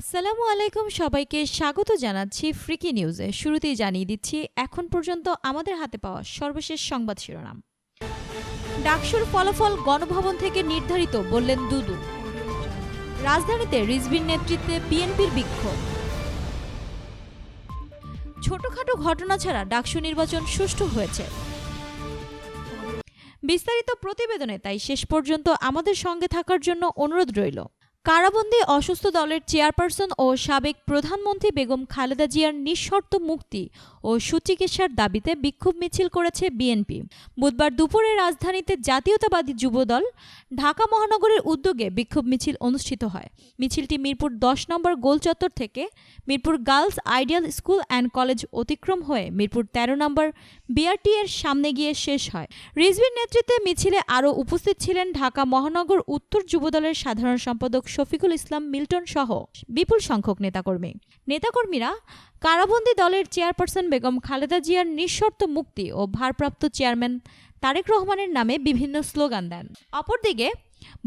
আসসালামু আলাইকুম সবাইকে স্বাগত জানাচ্ছি ফ্রিকি নিউজে। শুরুতেই জানিয়ে দিচ্ছি, এখন পর্যন্ত আমাদের হাতে পাওয়া সর্বশেষ সংবাদ শিরোনাম। ডাকসুর ফলাফল গণভবন থেকে নির্ধারিত, বললেন দুদু। রাজধানীতে রিজভির নেতৃত্বে বিএনপির বিক্ষোভ। ছোটখাটো ঘটনা ছাড়া ডাকসু নির্বাচন সুষ্ঠু হয়েছে। বিস্তারিত প্রতিবেদনে তাই শেষ পর্যন্ত আমাদের সঙ্গে থাকার জন্য অনুরোধ রইল। কারাবন্দী অসুস্থ দলের চেয়ারপারসন ও সাবেক প্রধানমন্ত্রী বেগম খালেদা জিয়ার নিঃশর্ত মুক্তি ও সুচিকিৎসার দাবিতে বিক্ষোভ মিছিল করেছে বিএনপি। বুধবার দুপুরে রাজধানীতে জাতীয়তাবাদী যুবদল ঢাকা মহানগরের উদ্যোগে বিক্ষোভ মিছিল অনুষ্ঠিত হয়। মিছিলটি মিরপুর দশ নম্বর গোলচত্বর থেকে Mirpur girls ideal school and college অতিক্রম হয়ে মিরপুর ১৩ নম্বর বিআরটি এর সামনে গিয়ে শেষ হয়। রিজভির নেতৃত্বে মিছিলে আরও উপস্থিত ছিলেন ঢাকা মহানগর উত্তর যুবদলের সাধারণ সম্পাদক শফিকুল ইসলাম, মিল্টন সহ বিপুল সংখ্যক নেতাকর্মী। নেতাকর্মীরা কারাবন্দী দলের চেয়ারপারসন বেগম খালেদা জিয়ার নিঃশর্ত মুক্তি ও ভারপ্রাপ্ত চেয়ারম্যান তারেক রহমানের নামে বিভিন্ন স্লোগান দেন। অপরদিকে,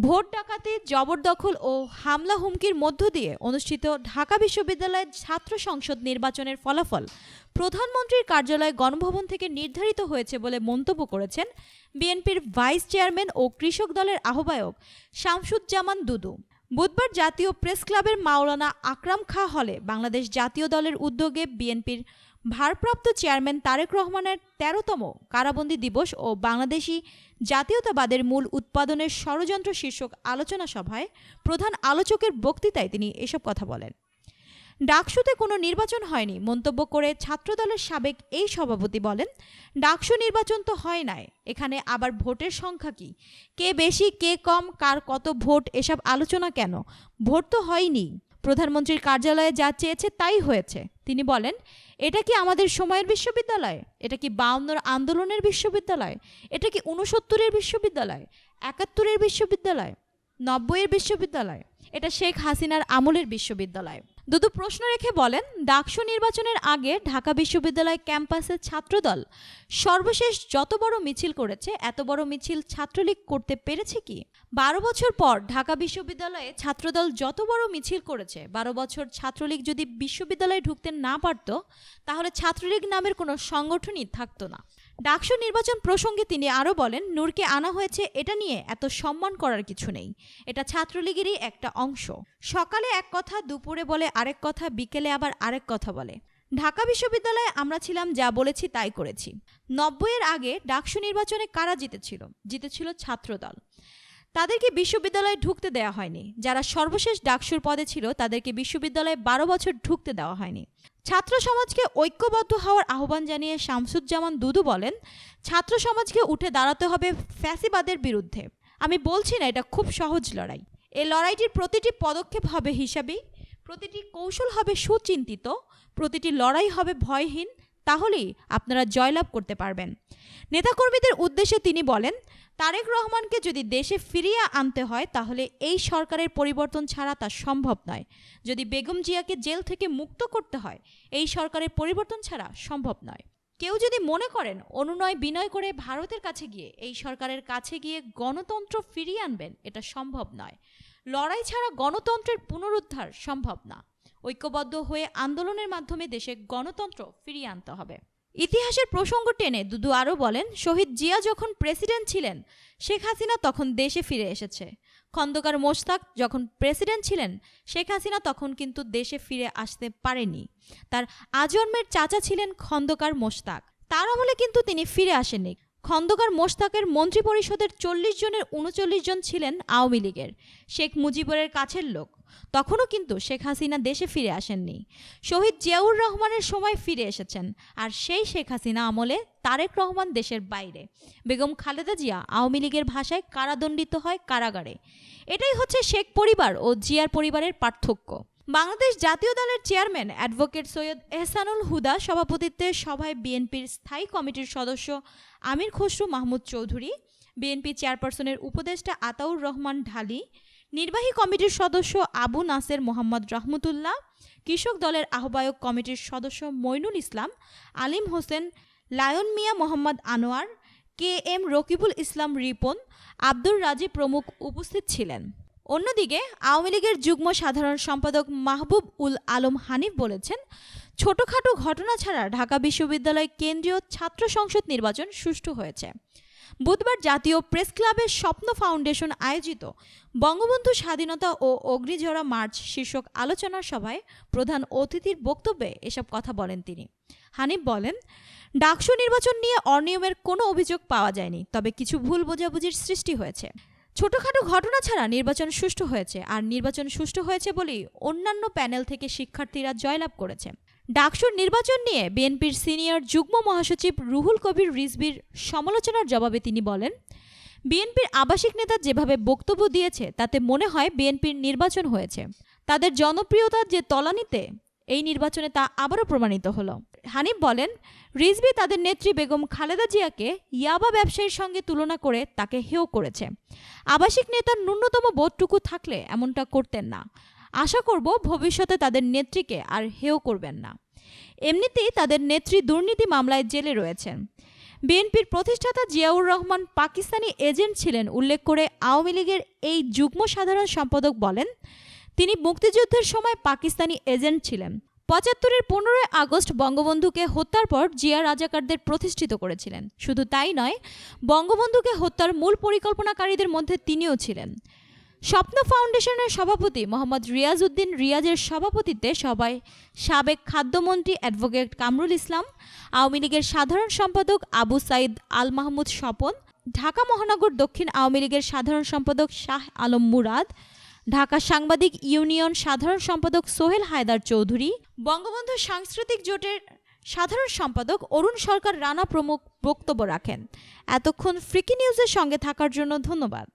ভোট ডাকাতি, জবরদখল ও হামলা হুমকির মধ্য দিয়ে অনুষ্ঠিত ঢাকা বিশ্ববিদ্যালয়ের ছাত্র সংসদ নির্বাচনের ফলাফল প্রধানমন্ত্রীর কার্যালয় গণভবন থেকে নির্ধারিত হয়েছে বলে মন্তব্য করেছেন বিএনপির ভাইস চেয়ারম্যান ও কৃষক দলের আহ্বায়ক শামসুজ্জামান দুদু। বুধবার জাতীয় প্রেস ক্লাবের মাওলানা আকরাম খাঁ হলে বাংলাদেশ জাতীয় দলের উদ্যোগে বিএনপির ভারপ্রাপ্ত চেয়ারম্যান তারেক রহমানের তেরোতম কারাবন্দী দিবস ও বাংলাদেশি জাতীয়তাবাদের মূল উৎপাদনের ষড়যন্ত্র শীর্ষক আলোচনা সভায় প্রধান আলোচকের বক্তৃতায় তিনি এসব কথা বলেন। ডাকসুতে কোনো নির্বাচন হয়নি, মন্তব্য করে ছাত্রদলের সাবেক এই সভাপতি বলেন, ডাকসু নির্বাচন তো হয় নাই, এখানে আবার ভোটের সংখ্যা কি? কে বেশি, কে কম, কার কত ভোট, এসব আলোচনা কেন? ভোট তো হয়নি। প্রধানমন্ত্রীর কার্যালয়ে যা চেয়েছে তাই হয়েছে। তিনি বলেন, এটা কি আমাদের সময়ের বিশ্ববিদ্যালয়? এটা কি বাউন্নর আন্দোলনের বিশ্ববিদ্যালয়? এটা কি উনসত্তরের বিশ্ববিদ্যালয়? একাত্তরের বিশ্ববিদ্যালয়? নব্বইয়ের বিশ্ববিদ্যালয়? এটা শেখ হাসিনার আমলের বিশ্ববিদ্যালয়। দুদু প্রশ্ন রেখে বলেন, ডাকসু নির্বাচনের আগে ঢাকা বিশ্ববিদ্যালয় ক্যাম্পাসের ছাত্রদল সর্বশেষ যত বড় মিছিল করেছে, এত বড় মিছিল ছাত্রলীগ করতে পেরেছে কি? বারো বছর পর ঢাকা বিশ্ববিদ্যালয়ে ছাত্রদল যত বড় মিছিল করেছে, বারো বছর ছাত্রলীগ যদি বিশ্ববিদ্যালয়ে ঢুকতে না পারত, তাহলে ছাত্রলীগ নামের কোনো সংগঠনই থাকতো না। ডাকসু নির্বাচন প্রসঙ্গে তিনি আরও বলেন, নূরকে আনা হয়েছে এটা নিয়ে এত সম্মান করার কিছু নেই। এটা ছাত্রলীগেরই একটা অংশ। সকালে এক কথা, দুপুরে বলে আরেক কথা, বিকেলে আবার আরেক কথা বলে। ঢাকা বিশ্ববিদ্যালয়ে আমরা ছিলাম, যা বলেছি তাই করেছি। নব্বইয়ের আগে ডাকসু নির্বাচনে কারা জিতেছিল? জিতেছিল ছাত্রদল। তাদেরকে বিশ্ববিদ্যালয়ে ঢুকতে দেওয়া হয়নি। যারা সর্বশেষ ডাকসুর পদে ছিল, তাদেরকে বিশ্ববিদ্যালয়ে বারো বছর ঢুকতে দেওয়া হয়নি। ছাত্র সমাজকে ঐক্যবদ্ধ হওয়ার আহ্বান জানিয়ে শামসুজ্জামান দুদু বলেন, ছাত্র সমাজকে উঠে দাঁড়াতে হবে ফ্যাসিবাদের বিরুদ্ধে। আমি বলছি না, এটা খুব সহজ লড়াই। এই লড়াইটির প্রতিটি পদক্ষেপ হবে হিসাবেই প্রতিটি কৌশল হবে সুচিন্তিত, প্রতিটি লড়াই হবে ভয়হীন তাহলেই আপনারা জয়লাভ করতে পারবেন। নেতাকর্মীদের উদ্দেশ্যে তিনি বলেন, তারেক রহমানকে যদি দেশে ফিরিয়ে আনতে হয়, তাহলে এই সরকারের পরিবর্তন ছাড়া তা সম্ভব নয়। যদি বেগম জিয়াকে জেল থেকে মুক্ত করতে হয়, এই সরকারের পরিবর্তন ছাড়া সম্ভব নয়। কেউ যদি মনে করেন, অনুনয় বিনয় করে ভারতের কাছে গিয়ে, এই সরকারের কাছে গিয়ে গণতন্ত্র ফিরিয়ে আনবেন, এটা সম্ভব নয়। লড়াই ছাড়া গণতন্ত্রের পুনরুদ্ধার সম্ভব না। ঐক্যবদ্ধ হয়ে আন্দোলনের মাধ্যমে দেশে গণতন্ত্র ফিরিয়ে আনতে হবে। ইতিহাসের প্রসঙ্গ টেনে দুদু আরও বলেন, শহীদ জিয়া যখন প্রেসিডেন্ট ছিলেন, শেখ হাসিনা তখন দেশে ফিরে এসেছে। খন্দকার মোশতাক যখন প্রেসিডেন্ট ছিলেন, শেখ হাসিনা তখন কিন্তু দেশে ফিরে আসতে পারেনি। তার আজন্মের চাচা ছিলেন খন্দকার মোশতাক। তার আমলে কিন্তু তিনি ফিরে আসেননি। খন্দকার মোশতাকের মন্ত্রিপরিষদের চল্লিশ জনের উনচল্লিশ জন ছিলেন আওয়ামী লীগের। শেখ মুজিবুরের কাছের লোক। তখনও কিন্তু শেখ হাসিনা দেশে ফিরে আসেননি। শহীদ জিয়াউর রহমানের সময় ফিরে এসেছেন আর সেই শেখ হাসিনা আমলে তারেক রহমান দেশের বাইরে। বেগম খালেদা জিয়া আওয়ামী লীগের ভাষায় কারাদণ্ডিত হয় কারাগারে। এটাই হচ্ছে শেখ পরিবার ও জিয়ার পরিবারের পার্থক্য। বাংলাদেশ জাতীয় দলের চেয়ারম্যান অ্যাডভোকেট সৈয়দ এহসানুল হুদা সভাপতিত্বে সভায় বিএনপির স্থায়ী কমিটির সদস্য আমির খসরু মাহমুদ চৌধুরী, বিএনপি চেয়ারপারসনের উপদেষ্টা আতাউর রহমান ঢালি নির্বাহী কমিটির সদস্য আবু নাসের মোহাম্মদ রহমতুল্লাহ, কৃষক দলের আহ্বায়ক কমিটির সদস্য Moinul Islam, Alim Hossain, lion Mia Mohammad Anwar, K M Rakibul Islam Ripon, Abdur Razi প্রমুখ উপস্থিত ছিলেন। অন্যদিকে আওয়ামী লীগের যুগ্ম সাধারণ সম্পাদক মাহবুব উল আলম হানিফ বলেছেন, ছোটখাটো ঘটনা ছাড়া ঢাকা বিশ্ববিদ্যালয় কেন্দ্রীয় ছাত্র সংসদ নির্বাচন সুষ্ঠু হয়েছে। বুধবার জাতীয় প্রেস ক্লাবের স্বপ্ন ফাউন্ডেশন আয়োজিত বঙ্গবন্ধু স্বাধীনতা ও অগ্নিঝরা মার্চ শীর্ষক আলোচনা সভায় প্রধান অতিথির বক্তব্যে এসব কথা বলেন তিনি। হানিফ বলেন, ডাকসু নির্বাচন নিয়ে অনিয়মের কোনো অভিযোগ পাওয়া যায়নি, তবে কিছু ভুল বোঝাবুঝির সৃষ্টি হয়েছে। ছোটখাটো ঘটনা ছাড়া নির্বাচন সুষ্ঠু হয়েছে, আর নির্বাচন সুষ্ঠু হয়েছে বলেই অন্যান্য প্যানেল থেকে শিক্ষার্থীরা জয়লাভ করেছে। ডাকসুর নির্বাচন নিয়ে বিএনপির সিনিয়র যুগ্ম মহাসচিব রুহুল কবির রিজবির সমালোচনার জবাবে তিনি বলেন, বিএনপির আবাসিক নেতা যেভাবে বক্তব্য দিয়েছে, তাতে মনে হয় বিএনপির নির্বাচন হয়েছে। তাদের জনপ্রিয়তার যে তলানিতে এই নির্বাচনে তা আবারও প্রমাণিত হলো। হানিফ বলেন রিজবি তাদের নেত্রী বেগম খালেদা জিয়াকে ইয়াবা ব্যবসায়ীর সঙ্গে তুলনা করে তাকে হেয় করেছে। আবাসিক নেতার ন্যূনতম বোধটুকু থাকলে এমনটা করতেন না। আশা করব ভবিষ্যতে তাদের নেত্রীকে আর হেয় করবেন না। এমনিতেই তাদের নেত্রী দুর্নীতি মামলায় জেলে রয়েছেন। বিএনপির প্রতিষ্ঠাতা জিয়াউর রহমান পাকিস্তানি এজেন্ট ছিলেন, উল্লেখ করে আওয়ামী লীগের এই যুগ্ম সাধারণ সম্পাদক বলেন তিনি মুক্তিযুদ্ধের সময় পাকিস্তানি এজেন্ট ছিলেন। পঁচাত্তরের পনেরোই আগস্ট বঙ্গবন্ধুকে হত্যার পর জিয়া রাজাকারদের প্রতিষ্ঠিত করেছিলেন। শুধু তাই নয়, বঙ্গবন্ধুকে হত্যার মূল পরিকল্পনাকারীদের মধ্যে তিনিও ছিলেন। স্বপ্ন ফাউন্ডেশনের সভাপতি মোহাম্মদ রিয়াজ উদ্দিন রিয়াজের সভাপতিত্বে সবাই সাবেক খাদ্যমন্ত্রী অ্যাডভোকেট কামরুল ইসলাম, আওয়ামী লীগের সাধারণ সম্পাদক আবু সাইদ আল মাহমুদ স্বপন, ঢাকা মহানগর দক্ষিণ আওয়ামী লীগের সাধারণ সম্পাদক শাহ আলম মুরাদ ঢাকা সাংবাদিক ইউনিয়ন সাধারণ সম্পাদক সোহেল হায়দার চৌধুরী, বঙ্গবন্ধু সাংস্কৃতিক জোটের সাধারণ সম্পাদক অরুণ সরকার রানা প্রমুখ বক্তব্য রাখেন। এতক্ষণ ফ্রিকি নিউজের সঙ্গে থাকার জন্য ধন্যবাদ।